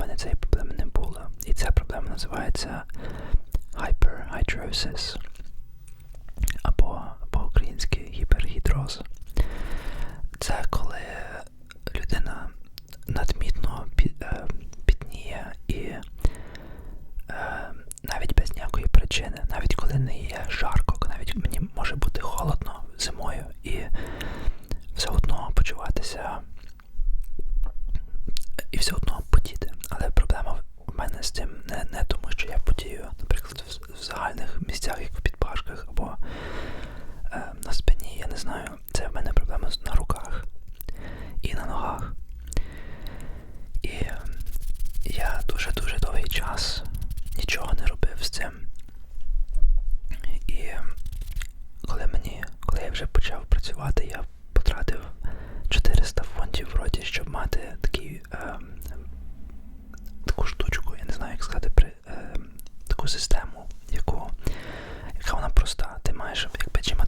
в мене цієї проблеми не було. І ця проблема називається hyperhidrosis або по-українськи гіпергідроз. Це коли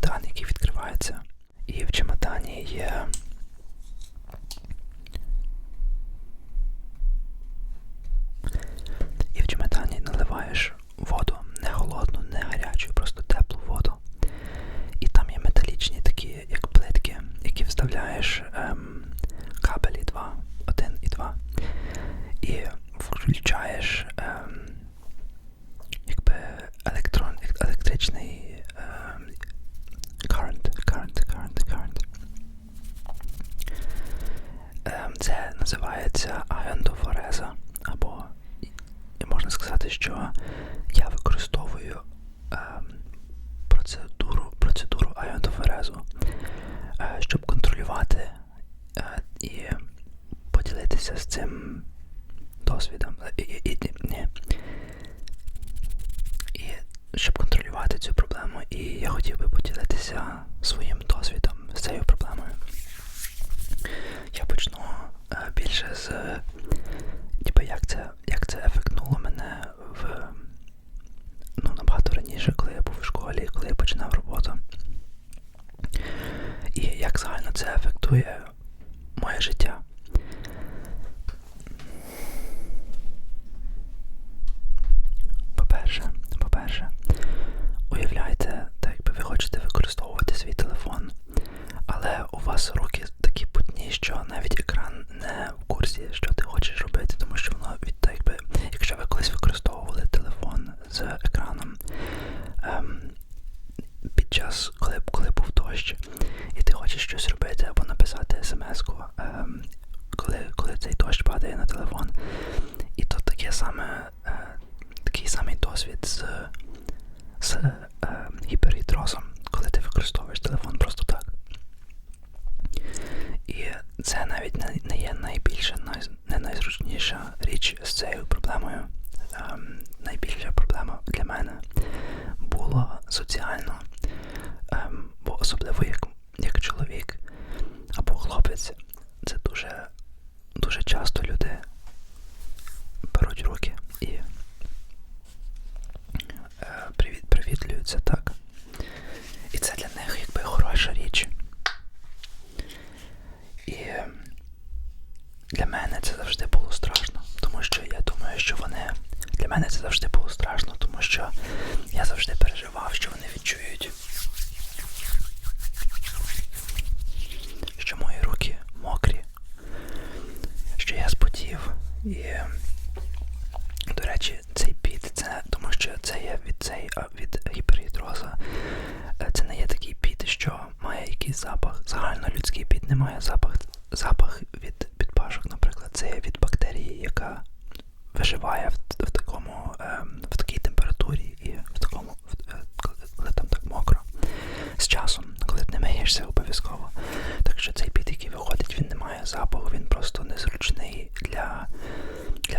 чемодан, який відкривається. І в чемодані є називається агентофореза, або можна сказати, що я використовую е, процедуру процедуру агентофорезу, е, щоб контролювати е, і поділитися з цим досвідом. Е, і, і, і, ні. і щоб контролювати цю проблему, і я хотів би поділитися своїм більше з типу, як це як це ефектнуло мене в ну, набагато раніше, коли я був у школі, коли я починав роботу. І як загально це ефектує моє життя. з екраном ем, під час, коли коли був дощ, і ти хочеш щось робити або написати смс-ку, ем, коли коли цей дощ падає на телефон. І то таке саме, е, такий самий досвід з з е, гіперітросом, коли ти використовуєш телефон просто так. І це навіть не є найбільша, не найзручніша річ з цією проблемою. Ем, найбільша проблема для мене була соціальна, ем, бо особливо як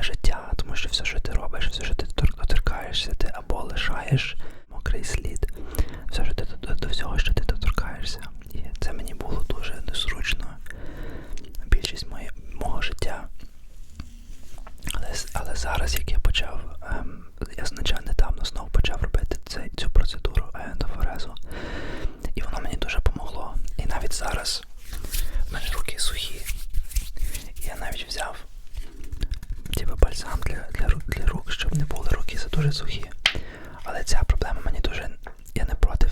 життя, тому що все, що ти робиш, все, що ти доторкаєшся, ти або лишаєш мокрий слід, все, що ти до, до всього, що ти доторкаєшся. І це мені було дуже незручно. Більшість моє, мого життя. Але але зараз, як я почав, ем, я я не проти.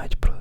знають про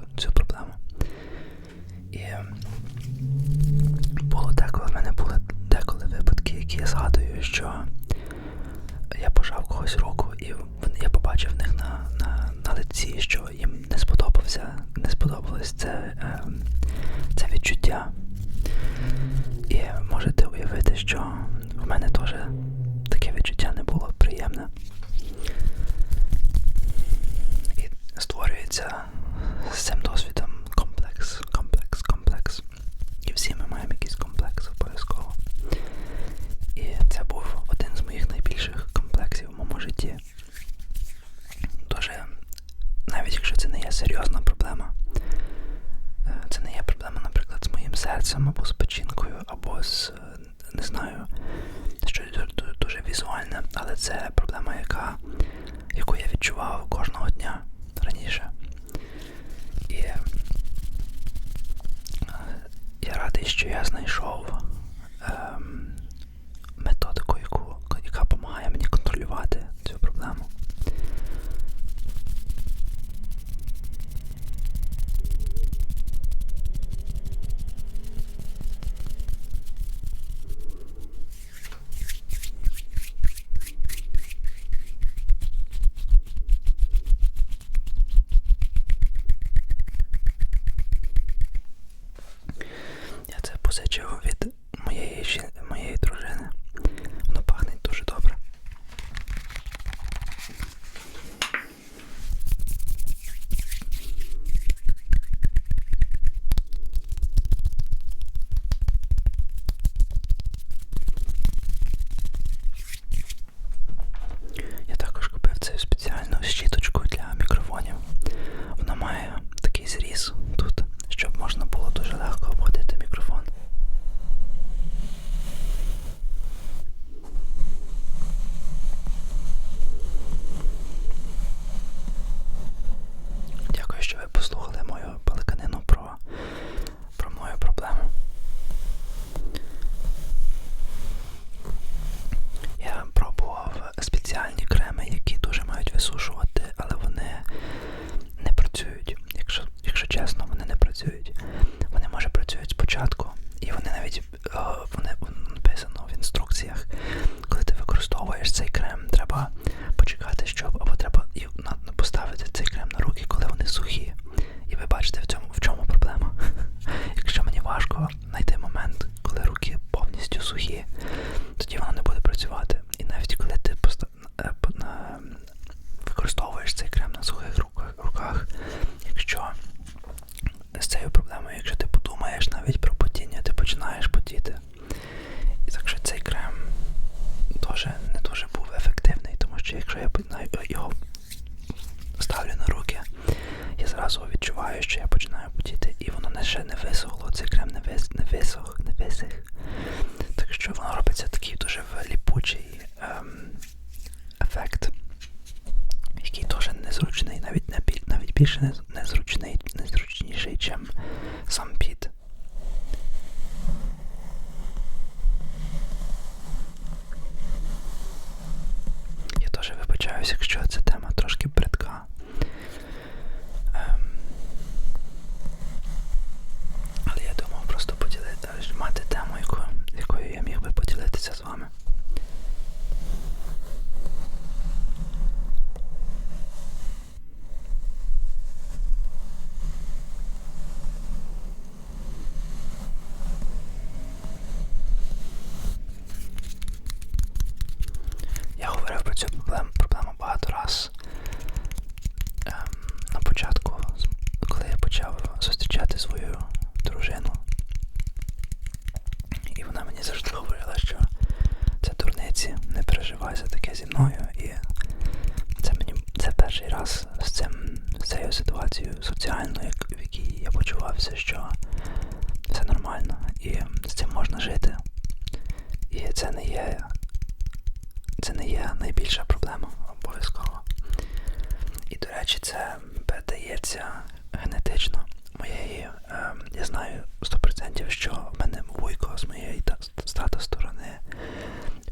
question сподівався, що все нормально і з цим можна жити. І це не є це не є найбільша проблема обов'язково. І, до речі, це передається генетично. Моєї, е, Я знаю 100%, що в мене вуйко з моєї з тата сторони.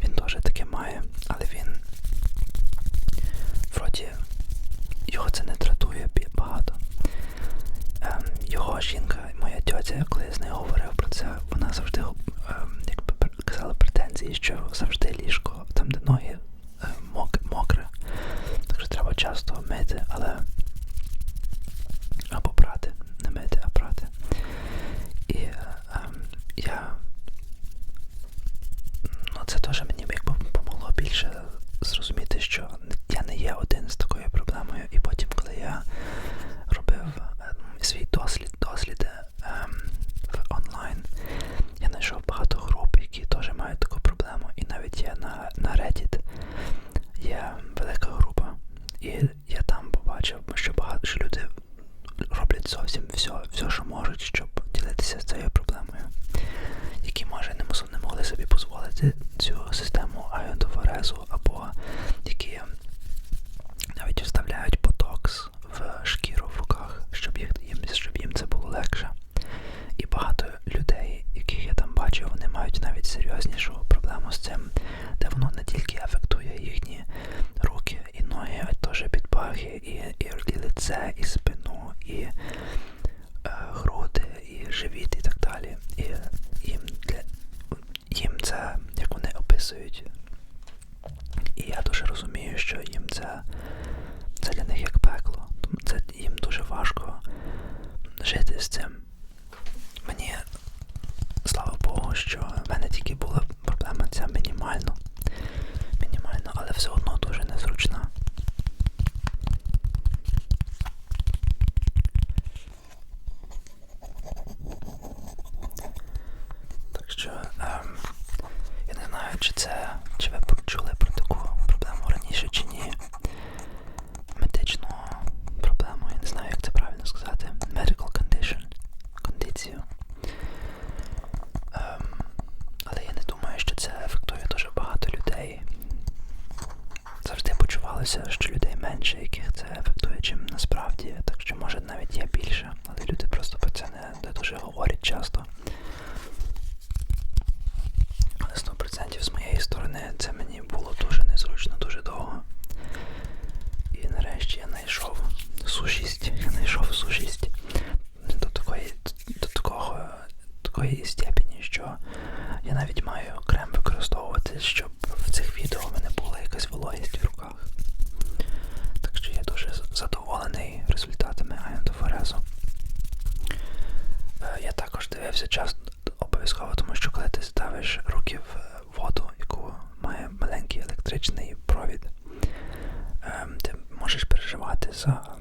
Він теж таке має, але він вроді його це не тратує багато. Е, його жінка, моя тьотя, коли я з нею говорив про це, вона завжди ем, якби казала претензії, що завжди ліжко там, де ноги е, мокре. Так що треба часто мити, але uh, is електричний провід. Ем, ти можеш переживати за